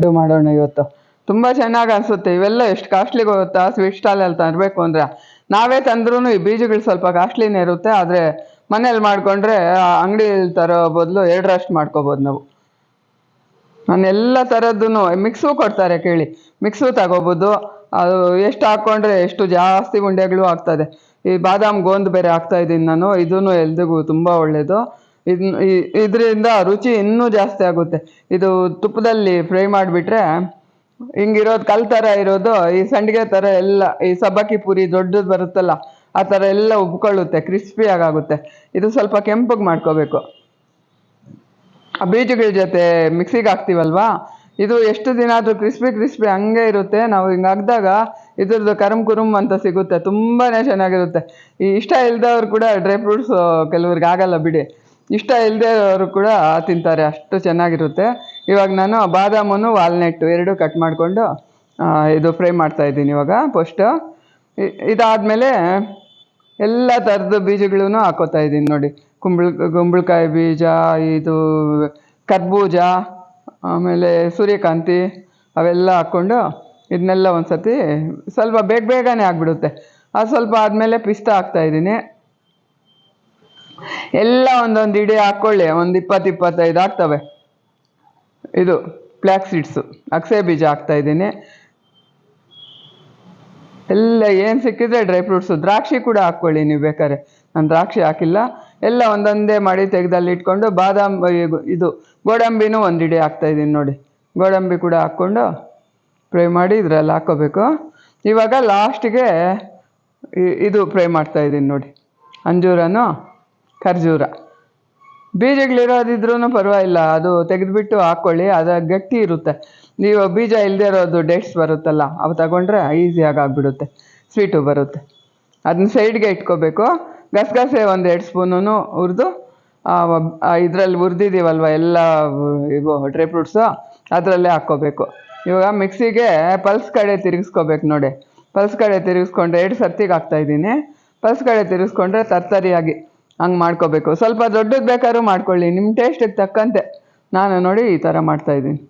ಇದು ಮಾಡೋಣ ಇವತ್ತು. ತುಂಬ ಚೆನ್ನಾಗಿ ಅನಿಸುತ್ತೆ. ಇವೆಲ್ಲ ಎಷ್ಟು ಕಾಸ್ಟ್ಲಿ ಹೋಗುತ್ತಾ ಸ್ವೀಟ್ ಸ್ಟಾಲಲ್ಲಿ ತರಬೇಕು ಅಂದರೆ. ನಾವೇ ತಂದ್ರೂ ಈ ಬೀಜಗಳು ಸ್ವಲ್ಪ ಕಾಸ್ಟ್ಲಿನೇ ಇರುತ್ತೆ. ಆದರೆ ಮನೇಲಿ ಮಾಡಿಕೊಂಡ್ರೆ ಅಂಗಡಿಯಲ್ಲಿ ತರೋ ಬದಲು ಎರಡರಷ್ಟು ಮಾಡ್ಕೋಬೋದು ನಾವು. ನಾನು ಎಲ್ಲ ಥರದ್ದು ಮಿಕ್ಸು ಕೊಡ್ತಾರೆ ಕೇಳಿ. ಮಿಕ್ಸು ತಗೋಬೋದು. ಅದು ಎಷ್ಟು ಹಾಕ್ಕೊಂಡ್ರೆ ಎಷ್ಟು ಜಾಸ್ತಿ ಉಂಡೆಗಳು ಆಗ್ತದೆ. ಈ ಬಾದಾಮ್ ಗೋಂದ್ ಬೇರೆ ಹಾಕ್ತಾ ಇದ್ದೀನಿ ನಾನು. ಇದೂ ಎಲ್ದಿಗೂ ತುಂಬ ಒಳ್ಳೆಯದು ಇದರಿಂದ ರುಚಿ ಇನ್ನೂ ಜಾಸ್ತಿ ಆಗುತ್ತೆ. ಇದು ತುಪ್ಪದಲ್ಲಿ ಫ್ರೈ ಮಾಡಿಬಿಟ್ರೆ ಹಿಂಗಿರೋದು ಕಲ್ ಥರ ಇರೋದು, ಈ ಸಂಡಿಗೆ ಥರ ಎಲ್ಲ, ಈ ಸಬ್ಬಕ್ಕಿ ಪೂರಿ ದೊಡ್ಡದು ಬರುತ್ತಲ್ಲ, ಆ ಥರ ಎಲ್ಲ ಉಬ್ಕೊಳ್ಳುತ್ತೆ ಕ್ರಿಸ್ಪಿಯಾಗುತ್ತೆ ಇದು ಸ್ವಲ್ಪ ಕೆಂಪಗೆ ಮಾಡ್ಕೋಬೇಕು. ಆ ಬೀಜಗಳ ಜೊತೆ ಮಿಕ್ಸಿಗೆ ಹಾಕ್ತೀವಲ್ವಾ? ಇದು ಎಷ್ಟು ದಿನ ಆದರೂ ಕ್ರಿಸ್ಪಿ ಕ್ರಿಸ್ಪಿ ಹಂಗೆ ಇರುತ್ತೆ. ನಾವು ಹಿಂಗೆ ಹಾಕಿದಾಗ ಇದ್ರದ್ದು ಕರಮ್ ಕುರುಮ್ ಅಂತ ಸಿಗುತ್ತೆ. ತುಂಬಾ ಚೆನ್ನಾಗಿರುತ್ತೆ. ಈ ಇಷ್ಟ ಇಲ್ದವ್ರು ಕೂಡ ಡ್ರೈ ಫ್ರೂಟ್ಸ್ ಕೆಲವ್ರಿಗೆ ಆಗಲ್ಲ ಬಿಡಿ. ಇಷ್ಟ ಇಲ್ಲದೆ ಅವರು ಕೂಡ ತಿಂತಾರೆ, ಅಷ್ಟು ಚೆನ್ನಾಗಿರುತ್ತೆ. ಇವಾಗ ನಾನು ಬಾದಾಮನ್ನು ವಾಲ್ನೆಟ್ಟು ಎರಡು ಕಟ್ ಮಾಡಿಕೊಂಡು ಇದು ಫ್ರೈ ಮಾಡ್ತಾ ಇದ್ದೀನಿ ಇವಾಗ ಫಸ್ಟು ಇದಾದಮೇಲೆ ಎಲ್ಲ ಥರದ ಬೀಜಗಳೂ ಹಾಕೋತಾ ಇದ್ದೀನಿ ನೋಡಿ. ಕುಂಬಳ, ಕುಂಬಳಕಾಯಿ ಬೀಜ, ಇದು ಕರ್ಬೂಜ, ಆಮೇಲೆ ಸೂರ್ಯಕಾಂತಿ, ಅವೆಲ್ಲ ಹಾಕ್ಕೊಂಡು ಇದನ್ನೆಲ್ಲ ಒಂದು ಸತಿ ಸ್ವಲ್ಪ ಬೇಗ, ಬೇಗನೆ ಆಗಿಬಿಡುತ್ತೆ. ಅದು ಸ್ವಲ್ಪ ಆದಮೇಲೆ ಪಿಸ್ತಾ ಹಾಕ್ತಾ ಇದ್ದೀನಿ. ಎಲ್ಲ ಒಂದೊಂದು ಇಡಿ ಹಾಕ್ಕೊಳ್ಳಿ ಒಂದು ಇಪ್ಪತ್ತು ಇಪ್ಪತ್ತೈದು ಆಗ್ತವೆ. ಇದು ಫ್ಲ್ಯಾಕ್ ಸೀಡ್ಸು ಅಕ್ಸೆ ಬೀಜ ಹಾಕ್ತಾ ಇದ್ದೀನಿ. ಎಲ್ಲ ಏನು ಸಿಕ್ಕಿದ್ರೆ ಡ್ರೈ ಫ್ರೂಟ್ಸು ದ್ರಾಕ್ಷಿ ಕೂಡ ಹಾಕ್ಕೊಳ್ಳಿ ನೀವು ಬೇಕಾದ್ರೆ. ನಾನು ದ್ರಾಕ್ಷಿ ಹಾಕಿಲ್ಲ. ಎಲ್ಲ ಒಂದೊಂದೇ ಮಾಡಿ ತೆಗೆದಲ್ಲಿ ಇಟ್ಕೊಂಡು ಬಾದಾಮ್, ಇದು- ಗೋಡಂಬಿನೂ ಒಂದು ಇಡಿ ಹಾಕ್ತಾ ಇದ್ದೀನಿ ನೋಡಿ. ಗೋಡಂಬಿ ಕೂಡ ಹಾಕ್ಕೊಂಡು ಫ್ರೈ ಮಾಡಿ ಇದರಲ್ಲಿ ಹಾಕೋಬೇಕು. ಇವಾಗ ಲಾಸ್ಟಿಗೆ ಇದು ಫ್ರೈ ಮಾಡ್ತಾ ಇದ್ದೀನಿ ನೋಡಿ. ಅಂಜೂರನು ಖರ್ಜೂರ. ಬೀಜಗಳಿರೋದಿದ್ರೂ ಪರವಾಗಿಲ್ಲ, ಅದು ತೆಗೆದುಬಿಟ್ಟು ಹಾಕ್ಕೊಳ್ಳಿ ಅದು ಗಟ್ಟಿ ಇರುತ್ತೆ. ನೀವು ಬೀಜ ಇಲ್ಲದೆ ಇರೋದು ಡೇಟ್ಸ್ ಬರುತ್ತಲ್ಲ, ಅವು ತಗೊಂಡ್ರೆ ಈಸಿಯಾಗಿ ಆಗಿಬಿಡುತ್ತೆ ಸ್ವೀಟು ಬರುತ್ತೆ. ಅದನ್ನ ಸೈಡ್ಗೆ ಇಟ್ಕೋಬೇಕು. ಗಸಗಸೆ ಒಂದು ಎರಡು ಸ್ಪೂನು ಹುರಿದು ಇದರಲ್ಲಿ ಹುರಿದಿದ್ದೀವಲ್ವ ಎಲ್ಲ, ಇವು ಡ್ರೈ ಫ್ರೂಟ್ಸು ಅದರಲ್ಲೇ ಹಾಕ್ಕೋಬೇಕು. ಇವಾಗ ಮಿಕ್ಸಿಗೆ ಪಲ್ಸ್ ಕಡೆ ತಿರುಗಿಸ್ಕೋಬೇಕು ನೋಡಿ. ಪಲ್ಸ್ ಕಡೆ ತಿರುಗಿಸ್ಕೊಂಡ್ರೆ, ಎರಡು ಸರ್ತಿಗೆ ಹಾಕ್ತಾಯಿದ್ದೀನಿ ಪಲ್ಸ್ ಕಡೆ ತಿರುಗಿಸ್ಕೊಂಡ್ರೆ ತರ್ತರಿಯಾಗಿ ಹಂಗೆ ಮಾಡ್ಕೋಬೇಕು. ಸ್ವಲ್ಪ ದೊಡ್ಡದು ಬೇಕಾದ್ರೂ ಮಾಡ್ಕೊಳ್ಳಿ. ನಿಮ್ಮ ಟೇಸ್ಟಿಗೆ ತಕ್ಕಂತೆ. ನಾನು ನೋಡಿ ಈ ಥರ ಮಾಡ್ತಾಯಿದ್ದೀನಿ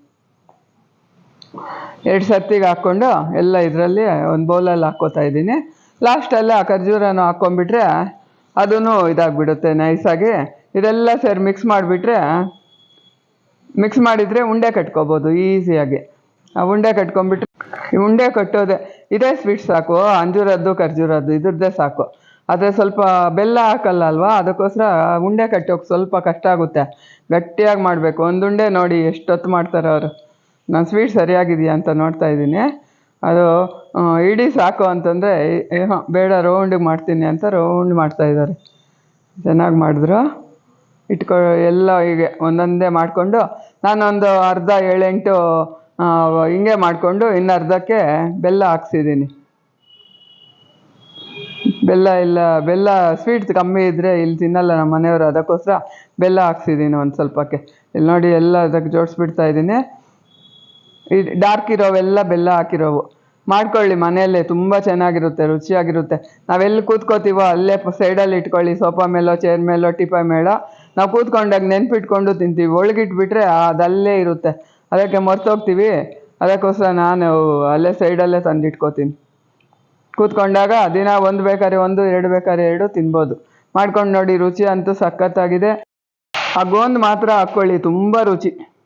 ಎರಡು ಸರ್ತಿಗೆ ಹಾಕ್ಕೊಂಡು ಎಲ್ಲ ಇದರಲ್ಲಿ ಒಂದು ಬೌಲಲ್ಲಿ ಹಾಕ್ಕೋತಾ ಇದ್ದೀನಿ. ಲಾಸ್ಟಲ್ಲಿ ಆ ಖರ್ಜೂರನ ಹಾಕ್ಕೊಂಬಿಟ್ರೆ ಅದೂ ಇದಾಗ್ಬಿಡುತ್ತೆ ನೈಸಾಗಿ ಇದೆಲ್ಲ ಸೇರಿ ಮಿಕ್ಸ್ ಮಾಡಿಬಿಟ್ರೆ ಮಿಕ್ಸ್ ಮಾಡಿದರೆ ಉಂಡೆ ಕಟ್ಕೋಬೋದು ಈಸಿಯಾಗಿ ಆ ಉಂಡೆ ಕಟ್ಕೊಂಡ್ಬಿಟ್ರೆ ಉಂಡೆ ಕಟ್ಟೋದೆ, ಇದೇ ಸ್ವೀಟ್ ಸಾಕು, ಅಂಜೂರದ್ದು, ಖರ್ಜೂರದ್ದು, ಇದ್ರದ್ದೇ ಸಾಕು. ಆದರೆ ಸ್ವಲ್ಪ ಬೆಲ್ಲ ಹಾಕಲ್ಲ ಅಲ್ವಾ? ಅದಕ್ಕೋಸ್ಕರ ಉಂಡೆ ಕಟ್ಟೋಕೆ ಸ್ವಲ್ಪ ಕಷ್ಟ ಆಗುತ್ತೆ. ಗಟ್ಟಿಯಾಗಿ ಮಾಡಬೇಕು. ಒಂದು ಉಂಡೆ ನೋಡಿ ಎಷ್ಟೊತ್ತು ಮಾಡ್ತಾರೆ ಅವರು. ನಾನು ಸ್ವೀಟ್ ಸರಿಯಾಗಿದೆಯಾ ಅಂತ ನೋಡ್ತಾ ಇದ್ದೀನಿ. ಅದು ಇಡೀ ಸಾಕು ಅಂತಂದರೆ ಬೇಡ ರೌಂಡಿಗೆ ಮಾಡ್ತೀನಿ ಅಂತ ರೌಂಡ್ ಮಾಡ್ತಾ ಇದ್ದಾರೆ. ಚೆನ್ನಾಗಿ ಮಾಡಿದ್ರು. ಇಟ್ಕೊ, ಎಲ್ಲ ಹೀಗೆ ಒಂದೊಂದೇ ಮಾಡಿಕೊಂಡು, ನಾನೊಂದು ಅರ್ಧ ಏಳೆಂಟು ಹಿಂಗೆ ಮಾಡಿಕೊಂಡು ಇನ್ನು ಅರ್ಧಕ್ಕೆ ಬೆಲ್ಲ ಹಾಕ್ಸಿದ್ದೀನಿ. ಬೆಲ್ಲ ಇಲ್ಲ, ಬೆಲ್ಲ ಸ್ವೀಟ್ಸ್ ಕಮ್ಮಿ ಇದ್ದರೆ ಇಲ್ಲಿ ತಿನ್ನಲ್ಲ ನಮ್ಮ ಮನೆಯವರು, ಅದಕ್ಕೋಸ್ಕರ ಬೆಲ್ಲ ಹಾಕ್ಸಿದ್ದೀನಿ ಒಂದು ಸ್ವಲ್ಪಕ್ಕೆ. ಇಲ್ಲಿ ನೋಡಿ ಎಲ್ಲ ಅದಕ್ಕೆ ಜೋಡಿಸ್ಬಿಡ್ತಾ ಇದ್ದೀನಿ. ಈ ಡಾರ್ಕ್ ಇರೋವೆಲ್ಲ ಬೆಲ್ಲ ಹಾಕಿರೋವು. ಮಾಡ್ಕೊಳ್ಳಿ, ಮನೆಯಲ್ಲೇ ತುಂಬ ಚೆನ್ನಾಗಿರುತ್ತೆ, ರುಚಿಯಾಗಿರುತ್ತೆ. ನಾವೆಲ್ಲಿ ಕೂತ್ಕೋತೀವೋ ಅಲ್ಲೇ ಸೈಡಲ್ಲಿ ಇಟ್ಕೊಳ್ಳಿ ಸೋಫಾ ಮೇಲೋ ಚೇರ್ ಮೇಲೋ ಟಿಪಾ ಮೇಲೋ. ನಾವು ಕೂತ್ಕೊಂಡಾಗ ನೆನ್ಪಿಟ್ಕೊಂಡು ತಿಂತೀವಿ. ಒಳಗಿಟ್ಬಿಟ್ರೆ ಅದಲ್ಲೇ ಇರುತ್ತೆ. ಅದಕ್ಕೆ ಮರ್ತೋಗ್ತೀವಿ ಅದಕ್ಕೋಸ್ಕರ ನಾನು ಅಲ್ಲೇ ಸೈಡಲ್ಲೇ ತಂದಿಟ್ಕೋತೀನಿ. ಕೂತ್ಕೊಂಡಾಗ ದಿನ ಒಂದು ಬೇಕಾದ್ರೆ ಒಂದು, ಎರಡು ಬೇಕಾದ್ರೆ ಎರಡು ತಿನ್ಬೋದು. ಮಾಡ್ಕೊಂಡು ನೋಡಿ, ರುಚಿ ಅಂತೂ ಸಖತ್ತಾಗಿದೆ. ಆ ಗೋಂದ್ ಮಾತ್ರ ಹಾಕ್ಕೊಳ್ಳಿ ತುಂಬ ರುಚಿ.